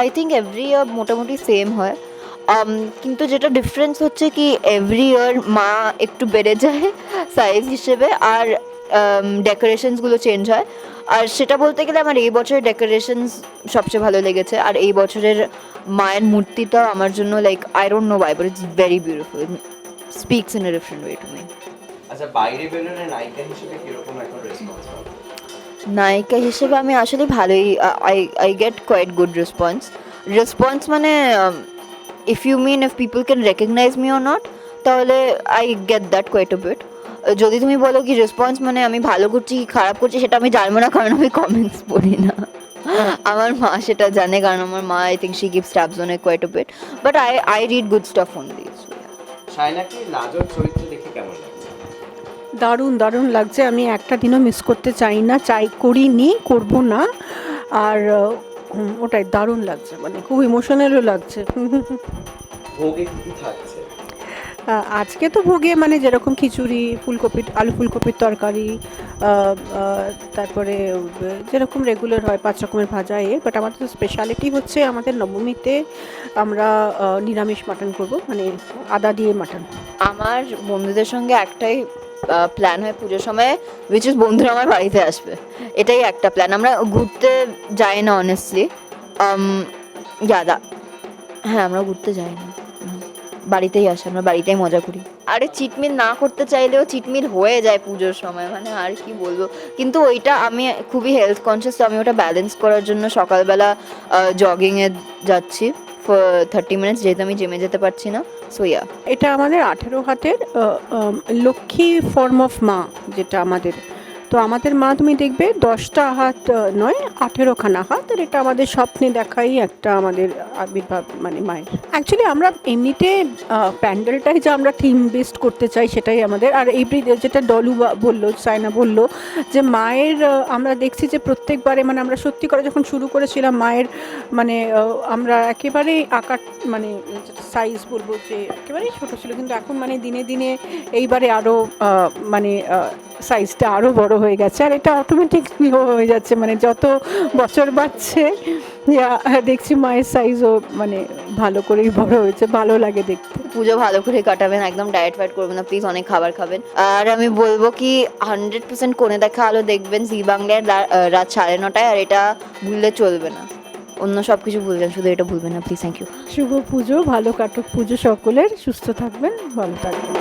I think every year মোটামুটি same হয়। Um, কিন্তু যেটা ডিফারেন্স হচ্ছে কি এভরি ইয়ার মা একটু বেড়ে যায় সাইজ হিসেবে আর ডেকোরেশনসগুলো চেঞ্জ হয়। আর সেটা বলতে গেলে আমার এই বছরের ডেকোরেশনস সবচেয়ে ভালো লেগেছে। আর এই বছরের মায়ের মূর্তিটাও আমার জন্য like I don't know why but it's very beautiful speaks in a different way to me আচ্ছা বাইরে বেরোলে নায়িকা হিসেবে কীরকম একটা রেসপন্স পাবো? নায়িকা হিসেবে আমি আসলে ভালোই I I get quite good response response মানে if you mean if people can recognise me or not তাহলে I get that quite a bit যদি তুমি বলো কি রেসপন্স মানে আমি ভালো করছি কি খারাপ করছি, সেটা আমি জানব না, কারণ আমি কমেন্টস পড়ি না। আমার মা সেটা জানে, কারণ আমার মা I think she give stuff জোনে quite a bit but I I read good stuff on this লাজর চরিত্রে দেখে কেমন লাগছে দারুণ দারুণ লাগছে। আমি একটা দিনও মিস করতে চাই না চাই করিনি করব না। আর ওটাই দারুণ লাগছে মানে খুব ইমোশনালও লাগছে। ভোগে কি কি থাকছে? আজকে তো ভোগে মানে যেরকম খিচুড়ি ফুলকপি আলু ফুলকপির তরকারি তারপরে যেরকম রেগুলার হয় পাঁচ রকমের ভাজা এ বাট আমাদের স্পেশালিটি হচ্ছে আমাদের নবমীতে আমরা নিরামিষ মাটন করব মানে আদা দিয়ে মাটন আমার বন্ধুদের সঙ্গে একটাই প্ল্যান হয় পুজোর সময় উইচ ইজ বন্ধুরা আমার বাড়িতে আসবে। এটাই একটা প্ল্যান আমরা ঘুরতে যাই না অনেস্টলি দাদা হ্যাঁ আমরা ঘুরতে যাই না। না। বাড়িতেই আসে, আমরা বাড়িতেই মজা করি। আরে চিটমিল না করতে চাইলেও চিটমিল হয়ে যায় পুজোর সময় মানে আর কি বলব। কিন্তু ওইটা আমি খুবই হেলথ কনসিয়াস তো আমি ওটা ব্যালেন্স করার জন্য সকালবেলা জগিংয়ে যাচ্ছি। থার্টি মিনিটস যেহেতু আমি জিমে যেতে পারছি না সো ইয়া এটা আমাদের আঠেরো হাতের লক্ষ্মী ফর্ম অফ মা, যেটা আমাদের তো আমাদের মা, তুমি দেখবে দশটা হাত নয়, আঠেরোখানা হাত, আর এটা আমাদের স্বপ্নে দেখাই একটা আমাদের আবির্ভাব মানে মায়ের। অ্যাকচুয়ালি আমরা এমনিতে প্যান্ডেলটাই যে আমরা থিম বেস্ট করতে চাই সেটাই আমাদের। আর এই যেটা ডলু বলল সাইনা বলল, যে মায়ের আমরা দেখছি যে প্রত্যেকবারে মানে আমরা সত্যি করে যখন শুরু করেছিলাম, মায়ের মানে আমরা একেবারেই আকার মানে সাইজ বলব যে, একেবারেই ছোটো ছিল। কিন্তু এখন মানে দিনে দিনে এইবারে আরও মানে সাইজটা আরও বড় হয়ে গেছে। আর এটা অটোমেটিক হয়ে যাচ্ছে মানে যত বছর বাড়ছে দেখছি মায়ের সাইজও মানে ভালো করেই বড় হয়েছে ভালো লাগে দেখতে। পুজো ভালো করে কাটাবেন একদম ডায়েট ফাইট করবেন না প্লিজ অনেক খাবার খাবেন। আর আমি বলব কি হান্ড্রেড পার্সেন্ট কোণে দেখা আলো দেখবেন জি বাংলার রাত সাড়ে নটায় আর এটা ভুললে চলবে না। অন্য সব কিছু ভুলবেন শুধু এটা ভুলবেন না প্লিজ থ্যাংক ইউ শুভ পুজো ভালো কাটুক পুজো সকলের সুস্থ থাকবেন ভালো থাকবেন।